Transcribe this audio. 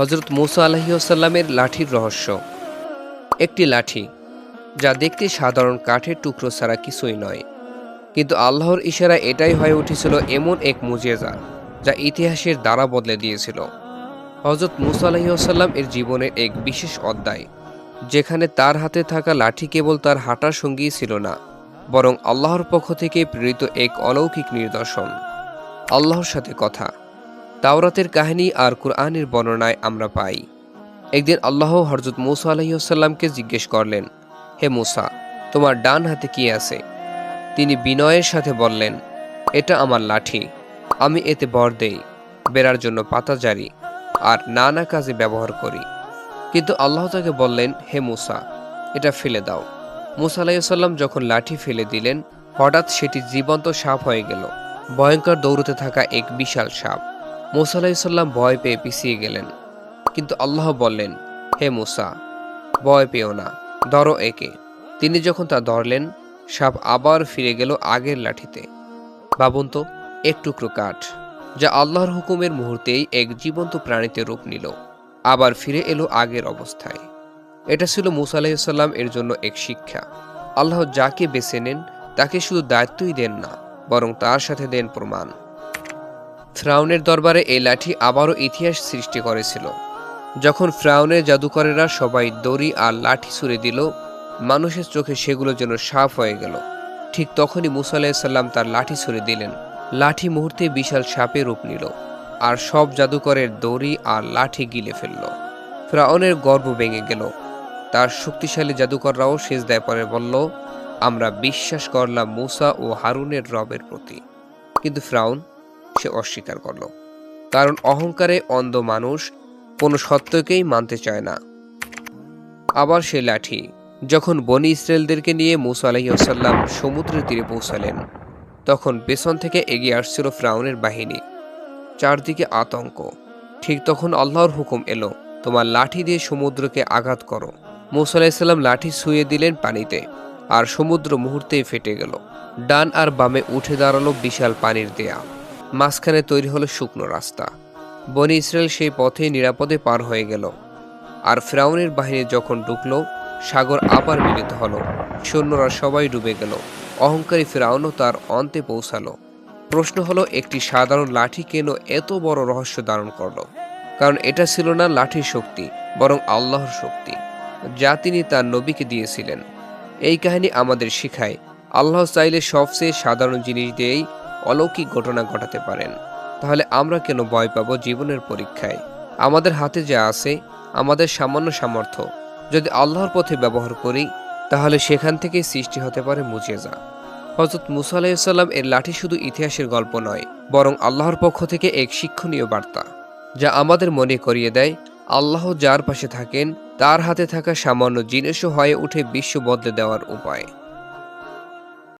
হজরত মুসা আলহিউসাল্লামের লাঠির রহস্য। একটি লাঠি, যা দেখতে সাধারণ কাঠের টুকরো ছাড়া কিছুই নয়। কিন্তু আল্লাহর ইশারা এটাই হয়ে উঠেছিল এমন এক মুজেজা, যা ইতিহাসের দ্বারা বদলে দিয়েছিল। হজরত মুসা আলহিউসাল্লাম এর জীবনের এক বিশেষ অধ্যায়, যেখানে তার হাতে থাকা লাঠি কেবল তার হাঁটার সঙ্গী ছিল না, বরং আল্লাহর পক্ষ থেকে প্রেরিত এক অলৌকিক নিদর্শন। আল্লাহর সাথে কথা। তাওরাতের কাহিনী আর কুরআনের বর্ণনায় আমরা পাই। একদিন আল্লাহ হরজত মুসা আলহিউসাল্লামকে জিজ্ঞেস করলেন, হে মুসা, তোমার ডান হাতে কি আছে? তিনি বিনয়ের সাথে বললেন, এটা আমার লাঠি। আমি এতে বর দেই, বেড়ার জন্য পাতা জারি, আর নানা কাজে ব্যবহার করি। কিন্তু আল্লাহ তাকে বললেন, হে মুসা, এটা ফেলে দাও। মুসা আলাইসাল্লাম যখন লাঠি ফেলে দিলেন, হঠাৎ সেটি জীবন্ত সাপ হয়ে গেল। ভয়ঙ্কর দৌড়তে থাকা এক বিশাল সাপ। মুসা আলাইসাল্লাম ভয় পেয়ে পিছিয়ে গেলেন। কিন্তু আল্লাহ বললেন, হে মোসা, ভয় পেও না, ধরো একে। তিনি যখন তা ধরলেন, সাপ আবার ফিরে গেল আগের লাঠিতে। ভাবুন তো, এক টুকরো কাঠ, যা আল্লাহর হুকুমের মুহূর্তেই এক জীবন্ত প্রাণীতে রূপ নিল, আবার ফিরে এলো আগের অবস্থায়। এটা ছিল মুসা আলাইসাল্লাম এর জন্য এক শিক্ষা। আল্লাহ যাকে বেছে নেন, তাকে শুধু দায়িত্বই দেন না, বরং তার সাথে দেন প্রমাণ। ফ্রাউনের দরবারে এই লাঠি আবারও ইতিহাস সৃষ্টি করেছিল। যখন ফ্রাউনের জাদুকরেরা সবাই দড়ি আর লাঠি ছুঁড়ে দিল, মানুষের চোখে সেগুলো যেন সাফ হয়ে গেল। ঠিক তখনই মুসা আলাইসাল্লাম তার লাঠি ছুঁড়ে দিলেন। লাঠি মুহূর্তে বিশাল সাপে রূপ নিল আর সব জাদুকরের দড়ি আর লাঠি গিলে ফেলল। ফ্রাউনের গর্ব ভেঙে গেল। তার শক্তিশালী জাদুকররাও শেষ সেজদায় পরে বলল, আমরা বিশ্বাস করলাম মুসা ও হারুনের রবের প্রতি। কিন্তু ফ্রাউন সে অস্বীকার করল। কারণ অহংকারে অন্ধ মানুষ কোনো সত্যকেই মানতে চায় না। আবার সে লাঠি, যখন বনি ইসরায়েলদেরকে নিয়ে মুসা আলাইসাল্লাম সমুদ্রের তীরে পৌঁছালেন, তখন পেছন থেকে এগিয়ে আসছিল ফ্রাউনের বাহিনী। চারদিকে আতঙ্ক। ঠিক তখন আল্লাহর হুকুম এলো, তোমার লাঠি দিয়ে সমুদ্রকে আঘাত করো। মুসা লাঠি শুয়ে দিলেন পানিতে, আর সমুদ্র মুহূর্তেই ফেটে গেল। ডান আর বামে উঠে দাঁড়াল বিশাল পানির দেয়া। মাঝখানে তৈরি হলো শুকনো রাস্তা। বনি ইসরায়েল সেই পথে নিরাপদে পার হয়ে গেল। আর ফ্রাউনের বাহিনী যখন ঢুকলো, সাগর আবার মিলিত হলো। সৈন্যরা সবাই ডুবে গেল। অহংকারী ফেরাউনও তার অন্তে পৌঁছালো। প্রশ্ন হলো, একটি সাধারণ লাঠি কেন এত বড় রহস্য ধারণ করল? কারণ এটা ছিল না লাঠির শক্তি, বরং আল্লাহর শক্তি, যা তিনি তার নবীকে দিয়েছিলেন। এই কাহিনী আমাদের শিখায়, আল্লাহ চাইলে সবচেয়ে সাধারণ জিনিস দিয়েই অলৌকিক ঘটনা ঘটাতে পারেন। তাহলে আমরা কেন ভয় পাবো জীবনের পরীক্ষায়? আমাদের হাতে যা আছে, আমাদের সামান্য সামর্থ্য। যদি আল্লাহর পথে ব্যবহার করি, তাহলে সেখান থেকেই সৃষ্টি হতে পারে মুজেজা। হজরত মুসা এর লাঠি শুধু ইতিহাসের গল্প নয়, বরং আল্লাহর পক্ষ থেকে এক শিক্ষণীয় বার্তা, যা আমাদের মনে করিয়ে দেয়, আল্লাহ যার পাশে থাকেন, তার হাতে থাকা সামান্য জিনিসও হয়ে উঠে বিশ্ব বদলে দেওয়ার উপায়।